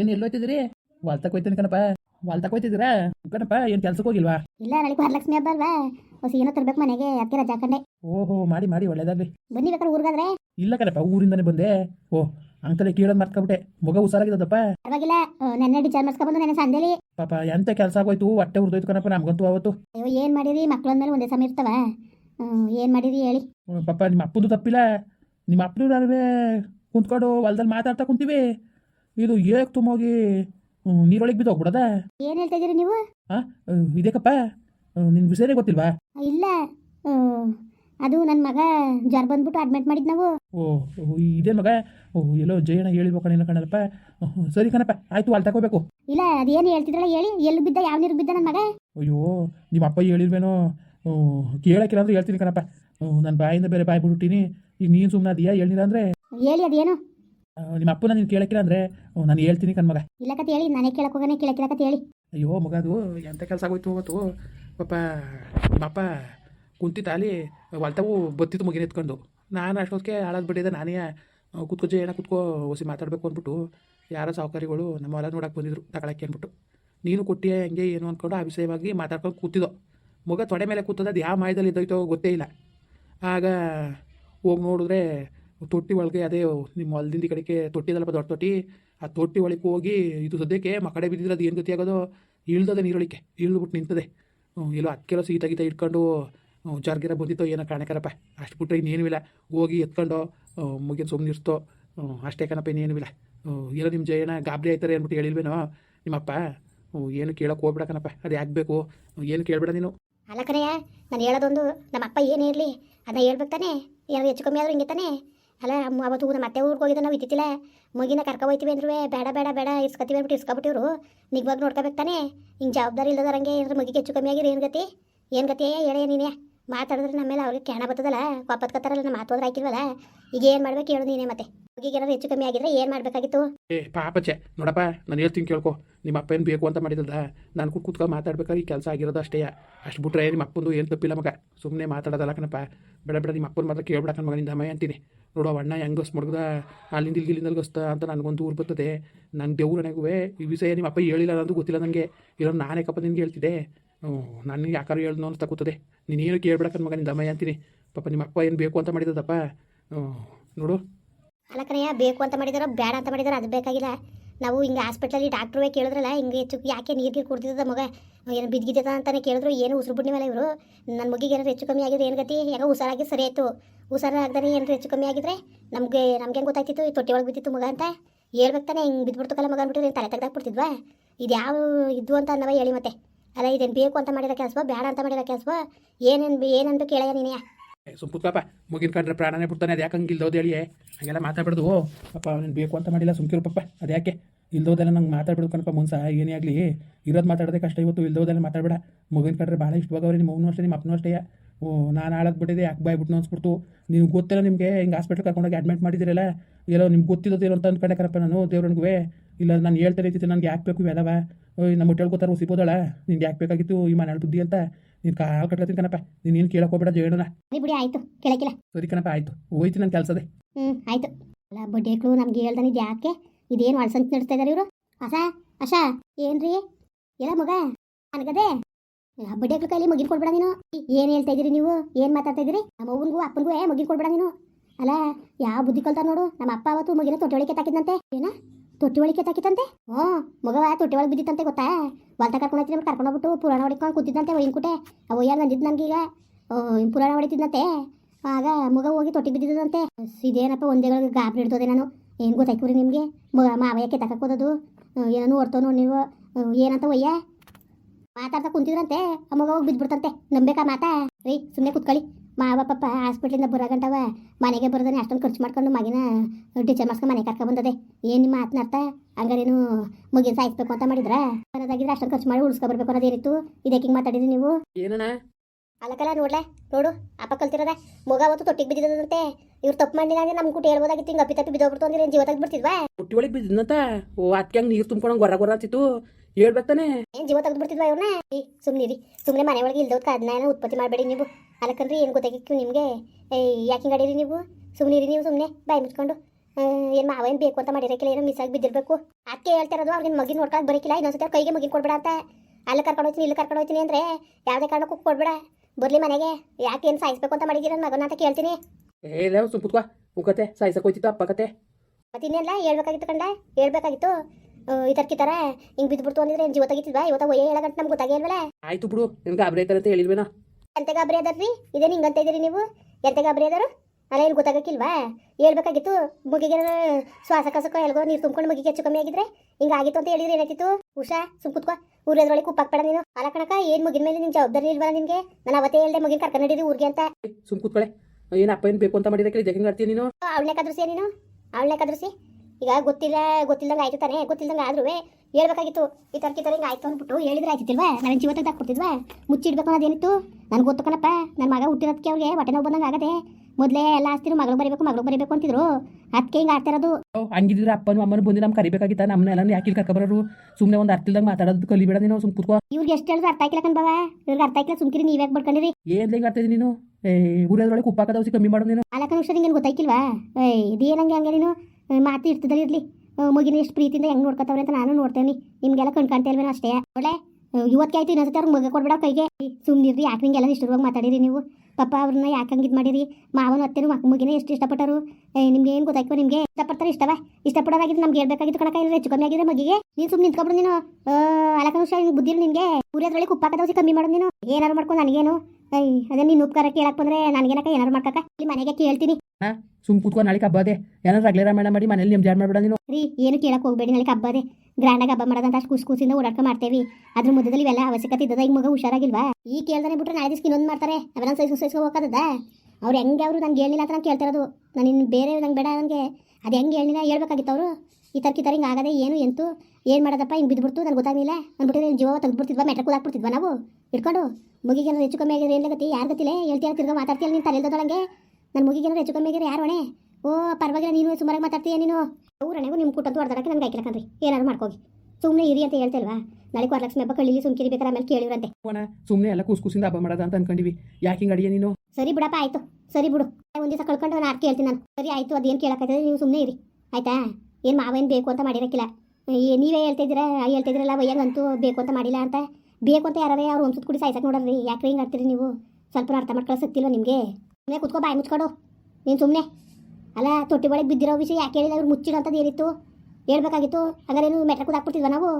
ಏನು ಹೋಯ್ತಿದ್ರಿ ಹೊಲ್ತಕ್ಕೆ ಹೋಯ್ತೀನಿ ಕಣಪ್ಪ. ಹೊಲ್ತಕ್ಕೆ ಹೋಯ್ತಿದ್ದೀರಾ? ಕಣಪ್ಪ ಏನ್ ಕೆಲ್ಸಕ್ಕೆ ಹೋಗಿಲ್ವಾ? ಇಲ್ಲ ನಾಳೆ ವರಲಕ್ಷ್ಮಿ ಹಬ್ಬ ಅಲ್ವಾ? ಹೊಸ ಏನೋ ತರ್ಬೇಕು ಮನೆಗೆ ಅದಕ್ಕೆ ರಜಾ ಹಾಕೊಂಡೆ. ಓಹೋ ಮಾಡಿ ಮಾಡಿ ಒಳ್ಳೇದಾಗ್ಲಿ. ಬನ್ನಿ ಬೇಕಾದ್ರೆ ಊರ್ಗಾದ್ರೆ. ಇಲ್ಲ ಕಣಪ್ಪ ಊರಿಂದನೇ ಬಂದೆ. ಓ ಅಂತಲೇ ಕೇಳೋದು ಮರ್ತ್ಕೊಬಿಟ್ಟೆ. ಮಗ ಹುಷಾರಾಗಿದ್ದಪ್ಪ ಪರವಾಗಿಲ್ಲ ನೆನ್ನೆ ಡಿಚಾರ್ಜ್ ಮಾಡಿಸ್ಕೊಬಂದು ನೆನ್ನೆ ಸಂದೇಲಿ ಪಾಪ ಎಂತ ಕೆಲಸ ಆಗೋಯ್ತು? ಹೊಟ್ಟೆ ಹುರಿದೋಯ್ತು ಕಣಪ್ಪ ನಮ್ಗಂತೂ ಅವತ್ತು ಅಯ್ಯೋ ಏನ್ ಮಾಡಿರಿ? ಮಕ್ಳ ಮೇಲೆ ಒಂದೇ ಸಮಯ ಇರ್ತವ. ಏನು ಮಾಡಿರಿ ಹೇಳಿ. ಪಾಪ ನಿಮ್ಮ ಅಪ್ಪಂದು ತಪ್ಪಿಲ್ಲ. ನಿಮ್ಮ ಅಪ್ಪನವ್ರಾಗವೇ ಕುಂತ್ಕೊಂಡು ಹೊಲ್ದಲ್ಲಿ ಮಾತಾಡ್ತಾ ಕುಂತೀವಿ. ಇದು ಏಕ್ ತುಂಬೋಗಿ ನೀರೊಳಗೆ ಬಿದ್ದು ಹೋಗ್ಬಿಡದ ಏನು ಹೇಳ್ತಾ ಇದೀರಿ ನೀವು? ಇದೇಕಪ್ಪ ನಿನ್ ವಿಷಯನೇ ಗೊತ್ತಿಲ್ವಾ? ಇಲ್ಲ ಅದು ನನ್ನ ಮಗ ಜ್ವರ ಬಂದ್ಬಿಟ್ಟು ಅಡ್ಮಿಟ್ ಮಾಡಿದ್ ನಾವು. ಓ ಇದೇ ಮಗ? ಓ ಎಲ್ಲೋ ಜಯಣ್ಣ ಹೇಳಿರ್ಬೇಕು ಕಣೇನೋ ಕಣಪ್ಪ ಸರಿ ಕಣಪ್ಪ ಆಯ್ತು ಅಲ್ಲಿ ತಗೋಬೇಕು ಇಲ್ಲ ಅದೇನು ಹೇಳ್ತಿದ್ರಲ್ಲ ಹೇಳಿ ಎಲ್ಲಿ ಬಿದ್ದ ಯಾವ ನೀರು ಬಿದ್ದ ನನ್ನ ಮಗ? ಅಯ್ಯೋ ನಿಮ್ಮ ಅಪ್ಪ ಹೇಳಿಲ್ವೇನೋ? ಕೇಳಕ್ಕಿಲ್ಲ ಅಂದ್ರೆ ಹೇಳ್ತೀನಿ ಕಣಪ್ಪ. ನನ್ನ ಬಾಯಿಂದ ಬೇರೆ ಬಾಯಿ ಬಿಟ್ಬಿಟ್ಟಿನಿ ಈಗ ನೀನು ಸುಮ್ಮನೆ ಅದೀಯಾ ಹೇಳಿಲ್ಲ ಅಂದ್ರೆ? ಹೇಳಿ ಅದೇನು? ನಿಮ್ಮ ಅಪ್ಪನ ನೀನು ಕೇಳಕ್ಕಿಲ್ಲ ಅಂದರೆ ನಾನು ಹೇಳ್ತೀನಿ ಕಣ್ಮಗ ಇಲ್ಲ ಕತೆ ಹೇಳಿ ನಾನೇ ಕೇಳಕ್ ಹೋಗೋಣ ಕೇಳಕ್ಕಿಲ್ಲ ಕತೆ ಹೇಳಿ. ಅಯ್ಯೋ ಮಗ ಅದು ಎಂಥ ಕೆಲಸ ಆಗೋಯ್ತು ಅವತ್ತು? ಪಾಪ ನಿಮ್ಮಪ್ಪ ಕುಂತಿದ್ದ ಅಲ್ಲಿ ಹೊಲ್ತಾವು ಬತ್ತಿತ್ತು ಮುಗಿನ ಎತ್ಕೊಂಡು. ನಾನು ಅಷ್ಟೊತ್ತಿಗೆ ಹಾಳಾದ್ ಬಿಟ್ಟಿದ್ದೆ ನಾನೇ ಕುತ್ಕೋ ಏನೋ ಕುತ್ಕೋ ಹೊಸಿ ಮಾತಾಡಬೇಕು ಅಂದ್ಬಿಟ್ಟು ಯಾರೋ ಸಾಹುಕಾರಿಗಳು ನಮ್ಮ ಹೊಲ ನೋಡಕ್ಕೆ ಬಂದಿದ್ರು ತಗೊಳಕ್ಕೆ ಅಂದ್ಬಿಟ್ಟು. ನೀನು ಕೊಟ್ಟಿಯ ಹೆಂಗೆ ಏನು ಅಂದ್ಕೊಂಡು ಆ ವಿಷಯವಾಗಿ ಮಾತಾಡ್ಕೊಂಡು ಕೂತಿದ್ದೋ. ಮಗ ತೊಡೆ ಮೇಲೆ ಕೂತದ ಅದು ಯಾವ ಮಾಯದಲ್ಲಿ ಇದ್ದೋಯ್ತೋ ಗೊತ್ತೇ ಇಲ್ಲ. ಆಗ ಹೋಗಿ ನೋಡಿದ್ರೆ ತೊಟ್ಟಿ ಒಳಗೆ ಅದೇ ನಿಮ್ಮ ಹೊಲದಿಂದ ಈ ಕಡೆಗೆ ತೊಟ್ಟಿ ಇದಲ್ಲಪ್ಪ ದೊಡ್ಡ ತೊಟ್ಟಿ, ಆ ತೊಟ್ಟಿ ಒಳಗೆ ಹೋಗಿ ಇದು ಸದ್ಯಕ್ಕೆ ಮಕಡೆ ಬಿದ್ದಿದ್ರೆ ಅದು ಏನು ಗತಿ ಆಗೋದು? ಇಳ್ದದೆ ನೀರೊಳಿಕೆ ಇಳಿದ್ಬಿಟ್ಟು ನಿಂತದೆ. ಎಲ್ಲೋ ಹತ್ತು ಕಿಲೋ ಸೀತ ಗೀತ ಇಟ್ಕೊಂಡು ಜಾರ್ಗಿರ ಬಂದಿತ್ತೋ ಏನೋ ಕಾಣಕರಪ್ಪ ಅಷ್ಟು ಬಿಟ್ಟರೆ ಇನ್ನೇನು ಇಲ್ಲ. ಹೋಗಿ ಎತ್ಕೊಂಡು ಮುಗಿನ ಸುಮ್ಮನೆ ಇರ್ತೋ. ಅಷ್ಟೇ ಕಣಪ್ಪ, ಇನ್ನೇನು ಇಲ್ಲ. ಏನೋ ನಿಮ್ಮ ಜಯನ ಗಾಬರಿ ಆಯ್ತಾರೆ ಅಂದ್ಬಿಟ್ಟು ಹೇಳಿಲ್ವೇನೋ? ನಿಮ್ಮಪ್ಪ ಏನು ಕೇಳೋಕೆ ಹೋಗ್ಬೇಡ ಕಣಪ್ಪ, ಅದು ಯಾಕೆ ಬೇಕು ಏನು ಕೇಳಬೇಡ ನೀನು. ಅಲ್ಲ ಕಣಯ್ಯ, ನಾನು ಹೇಳೋದೊಂದು ನಮ್ಮ ಅಪ್ಪ ಏನೇ ಇರಲಿ, ಅದನ್ನ ಹೇಳ್ಬೇಕು ತಾನೆ? ಏನಾದ್ರು ಹೆಚ್ಚು ಕಮ್ಮಿ ಆದರೂ ಹಿಂಗೆ ತಾನೆ? ಅಲ್ಲ ಅವತ್ತು ಊರ ಮತ್ತೆ ಊರಿಗೆ ಹೋಗಿದ್ದ ನಾವು ಇತ್ತಿಲ್ಲ ಮಗಿನ ಕರ್ಕೊ ಹೋಯ್ತೀವಿ ಅಂದ್ರೂ ಬೇಡ ಬೇಡ ಬೇಡ, ಇಸ್ಕೊತೀವಿ ಅಂದ್ಬಿಟ್ಟು ಇಸ್ಕೊಬಿಟ್ಟಿವ್ರು ನಿಗ್ವಾಗ ನೋಡ್ಕೋಬೇಕು ತಾನೆ. ಹಿಂಗೆ ಜವಾಬ್ದಾರಿ ಇಲ್ಲದಾರಂಗೆ ಏನಾದ್ರು ಮಗಿಗೆ ಹೆಚ್ಚು ಕಮ್ಮಿ ಆಗಿರಿ, ಏನು ಗತಿ? ಏನು ಗತಿ? ಹೇಳೇ ನೀನೇ. ಮಾತಾಡಿದ್ರೆ ನಮ್ಮ ಮೇಲೆ ಅವ್ರಿಗೆ ಕ್ಯಾಣ ಬರ್ತದಲ್ಲ ಕೊಪ್ಪತ್ಕತ್ತಾರಲ್ಲ ನಮ್ಮ ಮಾತೋದ್ರೆ ಹಾಕಿಲ್ವಲ್ಲ? ಈಗ ಏನು ಮಾಡ್ಬೇಕು ಹೇಳು ನೀನೇ ಮತ್ತೆ. ಏನಾದ್ರು ಹೆಚ್ಚು ಕಮ್ಮಿ ಆಗಿದ್ರೆ ಏನ್ ಮಾಡಬೇಕಾಗಿತ್ತು? ಏ ಪಾಪಚ್ಚೆ ನೋಡಪ್ಪ, ನಾನು ಹೇಳ್ತೀನಿ ಕೇಳ್ಕೊ. ನಿಮ್ಮ ಅಪ್ಪ ಏನು ಬೇಕು ಅಂತ ಮಾಡಿದ್ದಲ್ಲ ನಾನು ಕೂತ್ ಕೂತ್ಕೊಂಡು ಮಾತಾಡ್ಬೇಕಾದ್ರೆ ಈ ಕೆಲಸ ಆಗಿರೋದು ಅಷ್ಟೇ. ಅಷ್ಟು ಬಿಟ್ರೆ ನಿಮ್ಮ ಅಪ್ಪಂದು ಏನು ತಪ್ಪಿಲ್ಲ ಮಗ. ಸುಮ್ಮನೆ ಮಾತಾಡೋದಲ್ಲ ಕಣಪ್ಪ. ಬೇಡ ಬೇಡ, ನಿಮ್ಮ ಅಪ್ಪನ ಮಾತ್ರ ಕೇಳ್ಬೇಡ ಮಗನಿಂದ ಅಮ್ಮ ಅಂತೀನಿ. ನೋಡು ಅಣ್ಣ ಹೆಂಗೆ ಮಡ್ಗದ ಅಲ್ಲಿಂದ ಇಲ್ಲಿಂದ ಗಸ್ತ ಅಂತ ನನಗೊಂದು ಊರು ಬರ್ತದೆ. ನಂಗೆ ದೇವ್ರನೆಗೂ ಈ ವಿಷಯ ನಿಮ್ಮ ಅಪ್ಪ ಹೇಳಿಲ್ಲ ಅನ್ನೋದು ಗೊತ್ತಿಲ್ಲ ನನಗೆ ಇರೋ ನಾನೇ ಕಪ್ಪ ನಿನ್ಗೆ ಹೇಳ್ತಿದ್ದೆ. ನನಗೆ ಯಾಕಾರು ಹೇಳ್ದು ಅಂತ ಗೊತ್ತದೆ ನೀನೇನು ಕೇಳ್ಬೇಡ ಕಣ ಮಗನಿಂದ ಅಮ್ಮ ಅಂತೀನಿ. ಪಾಪ ನಿಮ್ಮ ಅಪ್ಪ ಏನು ಬೇಕು ಅಂತ ಮಾಡಿದ್ದಪ್ಪ ನೋಡು ಅಲ್ಲ ಕಣಯ್ಯ ಬೇಕು ಅಂತ ಮಾಡಿದಾರೋ ಬೇಡ ಅಂತ ಮಾಡಿದಾರೋ, ಅದು ಬೇಕಾಗಿಲ್ಲ. ನಾವು ಹಿಂಗೆ ಹಾಸ್ಪಿಟ್ಲಲ್ಲಿ ಡಾಕ್ಟ್ರೇ ಕೇಳಿದ್ರಲ್ಲ, ಹಿಂಗೆ ಹೆಚ್ಚು ಯಾಕೆ ನೀರು ಗೀರು ಕುಡ್ತಿದ್ದ ಮಗ? ಏನು ಬಿದ್ದಿದ್ದ ಅಂತಾನೆ ಕೇಳಿದ್ರು, ಏನು ಉಸಿರು ಬಿಡ್ನಿ ಮೇಲೆ ಇವರು? ನನ್ನ ಮಗಿಗೆ ಏನಾದ್ರು ಹೆಚ್ಚು ಕಮ್ಮಿ ಆಗಿದ್ರೆ ಏನು ಗತಿ? ಯಾಕೋ ಹುಷಾರಾಗಿ ಸರಿ ಆಯಿತು. ಹುಷಾರಾಗ್ದಾನೆ ಏನಾದ್ರು ಹೆಚ್ಚು ಕಮ್ಮಿ ಆಗಿದ್ರೆ ನಮಗೆ, ನಮ್ಗೆ ಹೆಂಗೆ ಗೊತ್ತಾಯ್ತಿತ್ತು? ಈ ತೊಟ್ಟಿ ಒಳಗೆ ಬಿದ್ದಿತ್ತು ಮಗ ಅಂತ? ಹೇಳ್ಬೇಕು ತಾನೆ, ಹಿಂಗೆ ಬಿದ್ದುಬಿಡ್ತಕ್ಕಲ್ಲ ಕಲ ಮಗ ಅಂದ್ಬಿಟ್ಟು ನೀನು ತಲೆ ತೆಗ್ದಾಕ್ಬಿಡ್ತಿದ್ವಾ ಇದು ಯಾವ ಇದ್ದು ಅಂತ ಅನ್ನವ ಹೇಳಿ ಮತ್ತೆ. ಅಲ್ಲ, ಇದೇನು ಬೇಕು ಅಂತ ಮಾಡಿರೋ ಕೆಲಸ ಬೇಡ ಅಂತ ಮಾಡಿರೋ ಕೆಲಸ ಏನೇನು ಏನಂತ ಕೇಳಯ್ಯ ನೀನೇ ಪಾಪ, ಮುಗಿನ ಕಂಡ್ರೆ ಪ್ರಾಣನೇ ಬಿಡ್ತಾನೆ, ಅದು ಯಾಕೆ ಹಂಗೆ ಇಲ್ದೋದು ಹೇಳಿ ಹಂಗೆಲ್ಲ ಮಾತಾಡ್ಬಿಡ್ದು ಪಾಪ ನೀನು ಬೇಕು ಅಂತ ಮಾಡಿಲ್ಲ, ಸುಮ್ಕಿರು ಪಾಪ, ಅದು ಯಾಕೆ? ಇಲ್ದೋದೆಲ್ಲ ನಂಗೆ ಮಾತಾಡ್ಬಿಡು ಕಣಪ್ಪ ಮುನ್ಸ ಏನೇ ಆಗಲಿ ಇರೋದು ಮಾತಾಡೋದೇ ಕಷ್ಟ, ಇವತ್ತು ಇಲ್ದೋದೆಲ್ಲ ಮಾತಾಡ್ಬೇಡ. ಮುಗಿನ ಕಂಡ್ರೆ ಭಾಳ ಇಷ್ಟವಾಗವ್ರೆ ನಿಮ್ಮ ಅವನು ಅಷ್ಟೇ ನಿಮ್ಮ ಅಪ್ಪನೂ ಅಷ್ಟೇ, ಓ, ನಾನು ಹಾಳಾಗ್ಬಿಟ್ಟಿದೆ ಯಾಕೆ ಬಾಯ್ಬಿಟ್ಟು ಅನ್ಸ್ಬಿಡ್ತು. ನೀವು ಗೊತ್ತಿಲ್ಲ ನಿಮಗೆ, ಹಿಂಗೆ ಹಾಸ್ಪಿಟ್ಲ್ ಕರ್ಕೊಂಡೋಗಿ ಅಡ್ಮಿಟ್ ಮಾಡಿದಿರಲ್ಲ, ಎಲ್ಲೋ ನಿಮ್ಗೆ ಗೊತ್ತಿದ್ದೋ ಇರೋ ಅಂತ ಅಂದ್ಕೊಂಡೆ ಕಣಪ್ಪ ನಾನು ದೇವ್ರನ್ಗೂ ಇಲ್ಲ, ನಾನು ಹೇಳ್ತಾ ಇರ್ತಿದ್ದೆ ನನಗೆ ಯಾಕೆ ಬೇಕು ಓಯ್, ನಮ್ಮ ಹೇಳ್ಕೊತಾರ ಸಿಗೋದಳ ನಿಂಗೆ ಯಾಕೆ ಬೇಕಾಗಿತ್ತು, ಈ ಮನೆ ಬುದ್ಧಿ ಅಂತ? ನೀನು ಕಾಲು ಕಟ್ಕೊತೀನಿ ಕಣಪ್ಪ. ನೀನು ಏನು ಕೇಳಕ್ಕೆ ಹೋಗ್ಬೇಡ ಜೇಡನ ಸರಿ ಬಿಡಿ ಆಯ್ತು. ಕೇಳಕ್ಕಿಲ್ಲ. ಸರಿ ಕಣಪ್ಪ ಆಯ್ತು. ಹೋಯ್ತು ನನ್ನ ಕೆಲ್ಸದೆ. ಹ್ಞೂ ಆಯ್ತು. ಅಲ್ಲ ಬಡ್ಡೆಕ್ಳು ನಮ್ಗೆ ಹೇಳ್ದಾನಿದ್ದು ಯಾಕೆ? ಇದೇನ್ ಅಳ್ಸಂತ ನಡೆಸ್ತಾ ಇದಾರೆ ಇವರು? ಅಸಾ ಅಶಾ ಏನ್ರಿ? ಎಲ್ಲ ಮಗ? ಅನ್ಗದೆ? ಬಡ್ಡೆಕ್ಳು ಕೈಲಿ ಮುಗಿಲ್ ಕೊಡ್ಬೇಡ ನೀನು. ಏನು ಹೇಳ್ತಾ ಇದೀರಿ ನೀವು? ಏನು ಮಾತಾಡ್ತಾ ಇದೀರಿ ನಮ್ಮ ಅವ್ವನಿಗೂ ಅಪ್ಪನಿಗೂ ಏ ಮುಗಿಲ್ ಕೊಡ್ಬೇಡ ನೀನು. ಅಲ್ಲ ಯಾವ ಬುದ್ಧಿ ಕಲ್ತಾರ ನೋಡು. ನಮ್ಮ ಅಪ್ಪ ಅವತ್ತು ಮುಗಿನ ತೊಟ್ಟೊಳಿಕೆ ತಾಕಿದ್ನಂತೆ. ಏನ? ತೊಟ್ಟಿ ಒಳಗೆ ತಂತೆ ಹ್ಞೂ ಮಗವ ತೊಟ್ಟಿ ಒಳಗೆ ಬಿದ್ದಿತ್ತಂತೆ ಗೊತ್ತಾ? ಬಲ್ತ ಕರ್ಕೊಂಡು ಹೋಗ್ತೀನಿ ಕರ್ಕೊಂಡು ಹೋಗ್ಬಿಟ್ಟು ಪುರಾಣ ಹೊಡಿಕೊಂಡು ಕೂತಿದ್ದಂತೆ ಒಯ್ಯನ್ಕುಟೆ ಅವು ಯಾರು ನಂದಿದ್ದು ನನಗೀಗ ಪುರಾಣ ಹೊಡಿತಿದ್ದಂತೆ. ಆಗ ಮಗ ಹೋಗಿ ತೊಟ್ಟಿ ಬಿದ್ದಿದ್ದಂತೆ ಇದೇನಪ್ಪ ಒಂದೇ ಗಾಬರಿ ಇಡ್ತದೆ ನಾನು? ಏನು ಗೊತ್ತಾಯ್ತು ನಿಮಗೆ? ಮಗ ಮಾವಯ್ಯ ತಕ್ಕೋದದು ಏನೋ ನೋಡಿ ನೀವು? ಏನಂತ ಒಯ್ಯ? ಮಾತಾಡ್ತಾ ಕುಂತಿದ್ರಂತೆ. ಆ ಮಗ ಹೋಗಿ ಬಿದ್ಬಿಡ್ತಂತೆ. ನಂಬೇಕಾ ಮಾತಾ? ರೀ ಸುಮ್ಮನೆ ಕುತ್ಕೊಳ್ಳಿ ಮಾವ ಪಪ್ಪ ಹಾಸ್ಪಿಟ್ಲಿಂದ ಬರೋಗಂಟವ ಮನೆಗೆ ಬರೋದನ್ನ ಅಷ್ಟೊಂದು ಖರ್ಚು ಮಾಡ್ಕೊಂಡು ಮಗಿನ ಟೀಚರ್ ಮಾಡ್ಸ್ಕೊಂಡು ಮನೆ ಕರ್ಕೊ ಬಂದದೆ. ಏನು ನಿಮ್ಮ ಮಾತನ್ನ ಅರ್ಥ? ಹಂಗಾರೇನು ಮುಗಿನ ಸಾಯಿಸ್ಬೇಕು ಅಂತ ಮಾಡಿದ್ರ? ಅನ್ನೋದಾಗಿದ್ರೆ ಅಷ್ಟೊಂದು ಖರ್ಚು ಮಾಡಿ ಉಳಿಸ್ಕೊ ಬರ್ಬೇಕು ಅನ್ನೋದೇನಿತ್ತು ಇದಕ್ಕೆ ಹಿಂಗೆ ಮಾತಾಡಿದ್ರಿ ನೀವು? ಏನಣ್ಣ? ಅಲ್ಲಕಲ್ಲ ನೋಡ್ಲೆ ನೋಡು ಅಪ್ಪ ಕಲ್ತಿರೋದ. ಮಗ ಅವತ್ತು ತೊಟ್ಟಿಗೆ ಬಿದ್ದಿದಂತೆ ಇವ್ರು ತಪ್ಪು ಮಾಡಿಲ್ಲ ಅಂದ್ರೆ ನಮ್ ಕೂಟ ಹೇಳ್ಬೋದಾಗಿತ್ತು. ಹಿಂಗೆ ಅಪ್ಪಿ ತಪ್ಪಿ ಬಿದ್ದೋಗ್ಬಿಡ್ತು ಅಂದ್ರೆ ಜೀವ ತೆಗ್ದ್ಬಿಡ್ತಿದ್ವಾ ಹೊಟ್ಟಿ ಒಳಗೆ ಬಿದ್ದಂತ ಓ ಅದಕ್ಕೆ ಹಂಗೆ ನೀರು ತುಂಬ್ಕೊಂಡು ಗೊರ ಗೊರ ಅಂತಿತ್ತು ಹೇಳ್ಬೇಕು ತಾನೆ? ಏನ್ ಜೀವ ತೆಗ್ದ್ಬಿಡ್ತಿದ್ವಾ ಇವ್ರನ್ನ ಸುಮ್ನಿರಿ. ಸುಮ್ಮನೆ ಮನೆ ಒಳಗೆ ಇಲ್ದೋದ್ ಅದನ್ನ ಏನೋ ಉತ್ಪತ್ತಿ ಮಾಡಬೇಡಿ ನೀವು. ಅಲ್ಲಕಂದ್ರೆ ಏನು ಗೊತ್ತಾಗಿತ್ತು ನಿಮಗೆ? ಯಾಕೆ ಹಿಂಗೆ ಅಡೀರಿ ನೀವು? ಸುಮ್ಮನಿರಿ ನೀವು ಸುಮ್ಮನೆ ಬಾಯಿ ಮುಚ್ಕೊಂಡು. ಏನು ಮಾವೇನು ಬೇಕು ಅಂತ ಮಾಡಿರಕ್ಕಿಲ್ಲ ಏನೋ ಮಿಸ್ ಆಗಿ ಬಿದ್ದಿರಬೇಕು. ಅದಕ್ಕೆ ಹೇಳ್ತಿರೋದು ಅವ್ರು ನಿನ್ನ ಮಗಿನ ನೋಡ್ಕೊಳಕ್ ಬರಕಿಲ್ಲ ಇನ್ನೊಂದ್ಸತಿ ಕೈಗೆ ಮಗಿನ ಕೊಡ್ಬೇಡ ಅಂತ. ಅಲ್ಲಿ ಕರ್ಕೊಂಡು ಹೋಗ್ತೀನಿ ಇಲ್ಲಿ ಕರ್ಕೊಂಡು ಹೋಗ್ತೀನಿ ಅಂದರೆ ಯಾವುದೇ ಕಾರಣಕ್ಕೂ ಕೊಡ್ಬೇಡ. ಬರ್ಲಿ ಮನೆಗೆ. ಯಾಕೆ ಏನು ಸಾಯಿಸ್ಬೇಕು ಅಂತ ಮಾಡಿದ್ದೀರ ಮಗನ ಅಂತ ಕೇಳ್ತೀನಿ. ಏನೇ ಸುಮ್ ಉಕತೆ ಸಾಯಿಸಕ್ಕೆ ಹೋಯ್ತಿತ್ತು ಅಪ್ಪ ಕತೆ? ಮತ್ತೆ ಇನ್ನೆಲ್ಲ ಹೇಳ್ಬೇಕಾಗಿತ್ತು ಕಂಡ ಹೇಳ್ಬೇಕಾಗಿತ್ತು. ಇದಕ್ಕಿತರ ಹಿಂಗೆ ಬಿದ್ದುಬಿಡ್ತು ಅಂದಿದ್ರೆ ಜೀವ ತೆಗಿತಿದ್ವಾ? ಇವತ್ತು ಒಯ್ಯ ಹೇಳಗಂಟ ನಮ್ಗೆ ಗೊತ್ತಾಗೇ ಇಲ್ವಲ್ಲ? ಆಯ್ತು ಬಿಡು ನಿನ್ಗೆ ಆಯ್ತಾರೆ ಅಂತ ಹೇಳಿಲ್ವೇನೋ ಎಂತ ಗಾಬರಿ ಅದಾರ್ರಿ? ಹಿಂಗ ಅಂತ ಇದ್ರಿ ನೀವು? ಎಂತ ಗಾಬರಿ ಅದಾರು? ಅಲ್ಲ ಇಲ್ಲಿ ಗೊತ್ತಾಗಕ್ಕಿಲ್ವಾ? ಹೇಳ್ಬೇಕಾಗಿತ್ತು ಮುಗಿಗೆ ಶ್ವಾಸ ಕಸಕ್ಕೋ ಎಲ್ಗೋ ನೀರು ತುಂಬ್ಕೊಂಡು ಮುಗಿಗೆ ಹೆಚ್ಚು ಕಮ್ಮಿ ಆಗಿದ್ರೆ? ಹಿಂಗಾಗಿತ್ತು ಅಂತ ಹೇಳಿದ್ರೆ ಏನಾಯ್ತಿತ್ತು? ಉಷಾ ಸುಮ್ ಕುತ್ಕೋ. ಊರದ್ರೊಳಗೆ ಕುಪ್ಪಾಕ್ಬೇಡ ನೀನು. ಅಲ್ಲ ಕಣಕ ಏನ್ ಮುಗಿನ ಮೇಲೆ ನಿನ್ ಜವಾಬ್ದಾರಿ ಇಲ್ವಾ ನಿನ್ಗೆ? ನಾನು ಅವತ್ತೇ ಹೇಳ್ದೆ ಮುಗಿನ ಕರ್ಕೊಂಡು ನಡೀರಿ ಊರಿಗೆ ಅಂತ. ಸುಮ್ ಕುತ್ಕೊಳ್ಳೆ ಏನಪ್ಪ ಅಪ್ಪ ಏನು ಬೇಕು ಅಂತ ಜಗಂಗ್ ಆಡ್ತೀನಿ ನೀನು? ಅವಳನ್ನೇ ಕದ್ರಿಸಿ ನೀನು? ಅವಳನ್ನೇ ಕದ್ರಿಸಿ? ಈಗ ಗೊತ್ತಿಲ್ಲ ಗೊತ್ತಿಲ್ದಂಗೆ ಆಯ್ತು ತಾನೇ ಗೊತ್ತಿಲ್ದಂಗೆ ಆದ್ರೂ ಹೇಳ್ಬೇಕಾಗಿತ್ತು. ಈ ಥರ ತರ ಥರ ಹಿಂಗೆ ಆಯ್ತು ಅಂದ್ಬಿಟ್ಟು ಹೇಳಿದ್ರೆ ಆಯ್ತಿಲ್ವಾ ನಾವೇನು ಜೀವ ತೆಗ್ದಾಕ್ಬಿಡ್ತಿದ್ವಾ ಮುಚ್ಚಿಡ್ಬೇಕು ಅನ್ನೋದೇನಿತ್ತು ನನಗೆ ಗೊತ್ತು ಕಣಪ್ಪ ನನ್ನ ಮಗ ಹುಟ್ಟಿರೋದಕ್ಕೆ ಅವ್ರಿಗೆ ಹೊಟ್ಟೆ ನೋವು ಬಂದಂಗೆ ಆಗದೆ ಮೊದಲೇ ಎಲ್ಲ ಆಸ್ತಿರು ಮಗಳು ಬರೀಬೇಕು ಮಗಳು ಬರೀಬೇಕು ಅಂತಿದ್ರು. ಅದಕ್ಕೆ ಹಿಂಗೆ ಆಡ್ತಾ ಇರೋದು. ಓ, ಹಂಗಿದ್ರೆ ಅಪ್ಪನು ಅಮ್ಮನ ಬಂದು ನಮ್ಮ ಕರಿಬೇಕಾಗಿತ್ತ? ನಮ್ಮನ್ನ ಎಲ್ಲ ಯಾಕೆ ಕರ್ಕೊಬರೋರು? ಸುಮ್ಮನೆ ಒಂದು ಅರ್ಥಲ್ದಂಗೆ ಮಾತಾಡೋದು ಕಲಿಬೇಡ ನೀನು ಸುಮ್ ಕುತ್ಕೋ. ಇವ್ರಿಗೆ ಎಷ್ಟು ಹೇಳಿದ್ರು ಅರ್ಥ ಆಯ್ಕಿಲ್ಲ ಕಣ್ ಬಾವ. ಇವ್ರಿಗೆ ಅರ್ಥ ಆಯ್ಕಿಲ್ಲ ಸುಮ್ಕಿರಿ ನೀವ್ಯಾಕೆ ಬಡ್ಕೊಂಡಿರಿ? ಏನ್ ಹೆಂಗೆ ಆಡ್ತಾ ನೀನು? ಏ ಊರದ್ರೊಳಗೆ ಉಪ್ಪಾಕದ ಔಷಧಿ ಕಮ್ಮಿ ಮಾಡು ನೀನು. ಅಲ್ಲ ಕಣ ನಿಂಗೆ ಗೊತ್ತಾಯ್ಕಿಲ್ವಾ? ಏಯ್ ಇದೇನಂಗೆ ಹಂಗೆ ನೀನು? ಮಾತು ಇರ್ತದಲ್ಲ ಇರಲಿ. ಮಗಿನ ಎಷ್ಟು ಪ್ರೀತಿಯಿಂದ ಹೆಂಗೆ ನೋಡ್ಕೊತಾವ್ರೆ ಅಂತ ನಾನು ನೋಡ್ತೇನೆ. ನಿಮ್ಗೆಲ್ಲ ಕಣ್ ಕಾಣ್ತಾ ಇಲ್ವೇನೋ ಅಷ್ಟೇ. ಒಳ್ಳೆ ಇವತ್ತಿಗೆ ಆಯ್ತು, ಇನ್ನೊಂದ್ಸತಿ ಅವ್ರಿಗೆ ಮಗ ಕೊಡ್ಬೇಡ ಕೈಗೆ. ಸುಮ್ಮನಿರ್ರಿ ಯಾಕೆ ನಿಂಗೆಲ್ಲ ಇಷ್ಟವಾಗಿ ಮಾತಾಡಿರಿ ನೀವು? ಪಾಪ ಅವ್ರನ್ನ ಯಾಕೆ ಹಂಗೆ ಇದು ಮಾಡಿರಿ? ಮಾವನ ಅತ್ತೆನು ಮಕ್ಕ ಮಗಿನ ಎಷ್ಟು ಇಷ್ಟಪಟ್ಟರು ನಿಮ್ಗೆ ಏನು ಗೊತ್ತಾಯ್ತು ನಿಮಗೆ? ಇಷ್ಟಪಡ್ತಾರೆ, ಇಷ್ಟವ. ಇಷ್ಟಪಡೋದಾಗಿದ್ದು ನಮ್ಗೆ ಹೇಳ್ಬೇಕಾಗಿತ್ತು ಕಣಕ ಇಲ್ಲ ಹೆಚ್ಚು ಕಮ್ಮಿ ಆಗಿದೆ ಮಗಿಗೆ. ನೀನು ಸುಮ್ಮನೆ ನಿಂತ್ಕೊಬಿಡು ನೀನು. ಅಲಕನುಷ ನಿನ್ಗೆ ಬುದ್ಧಿ ನಿಮಗೆ ಉರಿಯೋದ್ರೊಳಗೆ ಕುಪ್ಪಾಕ ದೋಸೆ ಕಮ್ಮಿ ಮಾಡೋದು ನೀನು. ಏನಾರು ಮಾಡ್ಕೊಂಡು ನನಗೇನು. ಐ ಅದೇ ನೀನು ಉಪಕಾರ ಕೇಳಕ್ ಬಂದ್ರೆ ನನಗೇನಕ ಏನಾರು ಮಾಡ್ಕಕ್ಕ? ಇಲ್ಲಿ ಮನೆಗೆ ಕೇಳ್ತೀನಿ ಸುಮ್ ಕೂತ್ಕೋ ನಾಳೆ ಹಬ್ಬ ಅದೇ. ಏನಾದ್ರು ಅಗ್ಲೇರ ಮೇಡ ಮಾಡಿ ಮನೇಲಿ ನಿಮ್ದು ಜಾಡ್ ಮಾಡ್ಬೇಡ ನೀನು? ರೀ ಏನು ಕೇಳಕ್ ಹೋಗ್ಬೇಡಿ ನಾಳೆ ಹಬ್ಬ ಅದೇ. ಗ್ರ್ಯಾಂಡಾಗಿ ಹಬ್ಬ ಮಾಡೋದಂತ ಅಷ್ಟು ಕುಸ್ ಕೂಸಿಂದ ಓಡಾಡ್ಕ ಮಾಡ್ತೇವಿ. ಅದ್ರ ಮಧ್ಯದಲ್ಲಿ ಇವೆಲ್ಲ ಅವಶ್ಯಕತೆ ಇದ್ದದ ಈಗ ಮಗ ಹುಷಾರಾಗಿಲ್ವಾ? ಈ ಕೇಳ್ದಾನೆ ಬಿಟ್ರೆ ನಾಳೆ ದಿವಸ ಇನ್ನೊಂದು ಮಾಡ್ತಾರೆ. ಅವೆಲ್ಲ ಸೈಸ್ ಸೈಸು ಹೋಗೋದದ ಅವ್ರು ಹೆಂಗೆ ಅವರು ನಂಗೆ ಹೇಳಿಲ್ಲ ಅಂತ ನಾನು ಕೇಳ್ತಿರೋದು ನಾನು ಇನ್ನು ಬೇರೆ ನಂಗೆ ಬೇಡ ನನಗೆ. ಅದು ಹೆಂಗೆ ಹೇಳಿಲ್ಲ ಹೇಳ್ಬೇಕಾಗಿತ್ತು ಅವರು. ಈ ಥರ ಕಿತರ ಹಿಂಗೆ ಆಗದೆ ಏನು ಎಂತು? ಏನು ಮಾಡೋದಪ್ಪ ಹಿಂಗೆ ಬಿದ್ದುಬಿಡ್ತು? ನನಗೆ ಗೊತ್ತಾಗಲಿಲ್ಲ. ಅಂದ್ಬಿಟ್ಟಿದ್ರೆ ಜೀವ ತೆಗೆದ್ಬಿಡ್ತಿದ್ವಾ ಮೆಟ್ರ ಹಾಕ್ಬಿಡ್ತಿದ್ವಾ ನಾವು? ಇಟ್ಕೊಂಡು ಮುಗಿಗೆ ಏನಾದ್ರು ಹೆಚ್ಚು ಕಮ್ಮಿ ಆಗಿದ್ರೆ ಏನು ಗತಿ ಯಾರು ಗೊತ್ತಿಲ್ಲ ಹೇಳ್ತೀಯ ತಿರ್ಗಾ ಮಾತಾಡ್ತೀಯ ನೀನು ಇಲ್ದೊಳಂಗೆ ನನ್ನ ಮುಗಿಗೆ ಏನಾದ್ರು ಹೆಚ್ಚು ಕಮ್ಮಿ ಆಗಿದ್ರೆ ಯಾರು ಹೊಣೆ? ಓ ಪರವಾಗಿಲ್ಲ ನೀನು ಸುಮಾರಾಗಿ ಮಾತಾಡ್ತೀಯ ನೀನು? ಊರಣೆಗೂ ನಿಮ್ಮ ಕೂಟದ್ದು ಹೊಡೆದಾಡಕ್ಕೆ ನನಗೆ ಆಯ್ಕಿಲ್ಲ ಕಣ್ರಿ. ಏನಾದ್ರು ಮಾಡ್ಕೋಗಿ. ಸುಮ್ಮನೆ ಇರಿ ಅಂತ ಹೇಳ್ತಲ್ವಾ? ನಾಳೆ ವರಲಕ್ಷ್ಮಿ ಹಬ್ಬ ಕಳಿಲಿ ಸುಮ್ಕಿರಿ ಬೇಕಾದ್ರೆ ಆಮೇಲೆ ಕೇಳಿರಂತೆ ಸುಮ್ಮನೆ ಎಲ್ಲ ಕೂಸ್ ಕೂಸಿಂದ ಹಬ್ಬ ಮಾಡೋದ ಅಂತ ಅನ್ಕೊಂಡಿವಿ. ಯಾಕೆ ಹಿಂಗೆ ಅಡಿಯ ನೀನು? ಸರಿ ಬಿಡಪ್ಪ ಆಯ್ತು. ಸರಿ ಬಿಡು. ಒಂದು ದಿವಸ ಕಳ್ಕೊಂಡು ನಾನು ಆರ್ಕೆ ಹೇಳ್ತೀನಿ ನಾನು. ಸರಿ ಆಯ್ತು. ಅದೇನು ಕೇಳಕ್ಕಾಯ್ತದೆ ನೀವು ಸುಮ್ಮನೆ ಇರಿ. ಆಯ್ತಾ? ಏನು ಮಾವೇನು ಬೇಕು ಅಂತ ಮಾಡಿರಕ್ಕಿಲ್ಲ. ಏ ನೀವೇ ಹೇಳ್ತಿದ್ದೀರಾ ಹೇಳ್ತಿದ್ದೀರಲ್ಲ ವಯ್ಯಂಗಂತೂ ಬೇಕು ಅಂತ ಮಾಡಿಲ್ಲ ಅಂತ. ಬೇಕು ಅಂತ ಯಾರೇ ಅವ್ರು ಒಂದು ಕುಡಿ ಸಾಯ್ಸಕ್ಕೆ ನೋಡ್ರಿ ಯಾಕೆ ಹಿಂಗೆ ಆಗ್ತೀರಿ ನೀವು? ಸ್ವಲ್ಪ ಅರ್ಥ ಮಾಡ್ಕೊಳ್ಳೋಸಕ್ತಿಲ್ವ ನಿಮಗೆ? ಸುಮ್ಮನೆ ಕುತ್ಕೋ ಬಾಯಿ ಮುಚ್ಕೊಡು. ನೀನು ಸುಮ್ಮನೆ ಅಲ್ಲ ತೊಟ್ಟಿ ಒಳಗೆ ಬಿದ್ದಿರೋ ವಿಷಯ ಯಾಕೆ ಹೇಳಿಲ್ಲ? ಅವ್ರು ಮುಚ್ಚಿಡೋಂಥದ್ದು ಏನಿತ್ತು? ಹೇಳ್ಬೇಕಾಗಿತ್ತು. ಹಂಗಾರೇನು ಮೆಟ್ರ ಕುದಾಕ್ಬಿಡ್ತಿದ್ವ ನಾವು?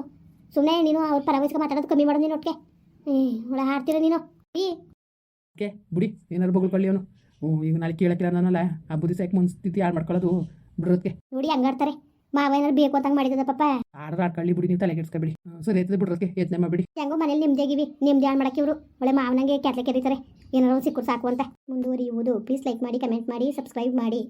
ಸುಮ್ಮನೆ ನೀನು ಅವ್ರ ಪರವಹಿಸ್ಕೊ ಮಾತಾಡೋದು ಕಮ್ಮಿ ಮಾಡೋದು ನೀನು ಒಟ್ಟಿಗೆ ಹ್ಞೂ ಒಳ ಹಾಡ್ತೀರ ನೀನು? ಈ. ಓಕೆ ಬಿಡಿ. ಏನಾದ್ರು ಬಗಳ್ಕೊಳ್ಳಿ ಅವನು. ಈಗ ನಾಳೆ ಕೇಳಕ್ಕಿಲ್ಲ ನಾನಲ್ಲ ಆ ಬುದ್ಧಿ ಯಾಕೆ ಮನ್ಸ್ಥಿತಿ ಹಾಳು ಮಾಡ್ಕೊಳ್ಳೋದು ಬಿಡೋದಕ್ಕೆ ನೋಡಿ ಹಂಗಾಡ್ತಾರೆ. ಮಾವ ಏನಾರು ಬೇಕು ಅಂತ ಮಾಡಿದ ಪಾಪ. ಆಡ್ರ ಆಡ್ಕೊಳ್ಳಿ ಬಿಡಿ ನೀವು ತಲೆ ಕೆಡ್ಸ್ಕೊಬಿಡಿ. ಸರಿ ಆಯ್ತದೆ ಬಿಡೋದಕ್ಕೆ ಯತ್ನೆ ಮಾಡ್ಬಿಡಿ ಹೆಂಗೋ ಮನೇಲಿ ನಿಮ್ದೇಗಿವಿ ನಿಮ್ದು ಯಾರು ಮಾಡಕ್ಕೆ ಇವರು. ಒಳ್ಳೆ ಮಾವನಂಗೆ ಕೆತ್ತಲೆ ಕೆರೀತಾರೆ. ಏನಾರು ಸಿಕ್ಕರು ಸಾಕು ಅಂತ. ಮುಂದುವರಿಯುವುದು. ಪ್ಲೀಸ್ ಲೈಕ್ ಮಾಡಿ ಕಮೆಂಟ್ ಮಾಡಿ ಸಬ್ಸ್ಕ್ರೈಬ್ ಮಾಡಿ.